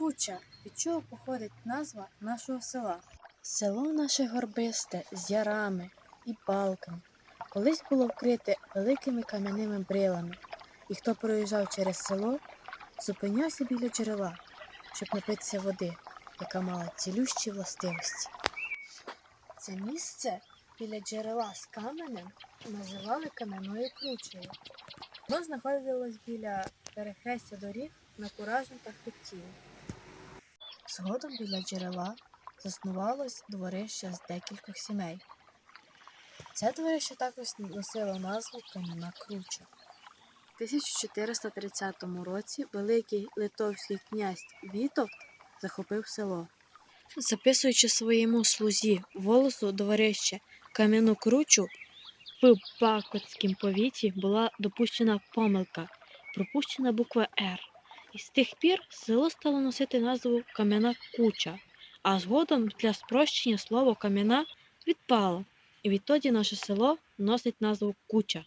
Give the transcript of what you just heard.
Куча, від чого походить назва нашого села. Село наше горбисте з ярами і балками. Колись було вкрите великими кам'яними брилами, і хто проїжджав через село, зупинявся біля джерела, щоб напитися води, яка мала цілющі властивості. Це місце біля джерела з каменем називали кам'яною кручею. Воно знаходилось біля перехрестя доріг на Куражин та. Згодом біля джерела заснувалось дворище з декількох сімей. Це дворище також носило назву Кам'яна Круча. У 1430 році великий литовський князь Вітовт захопив село. Записуючи своєму слузі волосу дворище Кам'яну Кручу, в Бакотському повіті була допущена помилка, пропущена буква Р. І з тих пір село стало носити назву Кам'яна Куча, а згодом для спрощення слово Кам'яна відпало, і відтоді наше село носить назву Куча.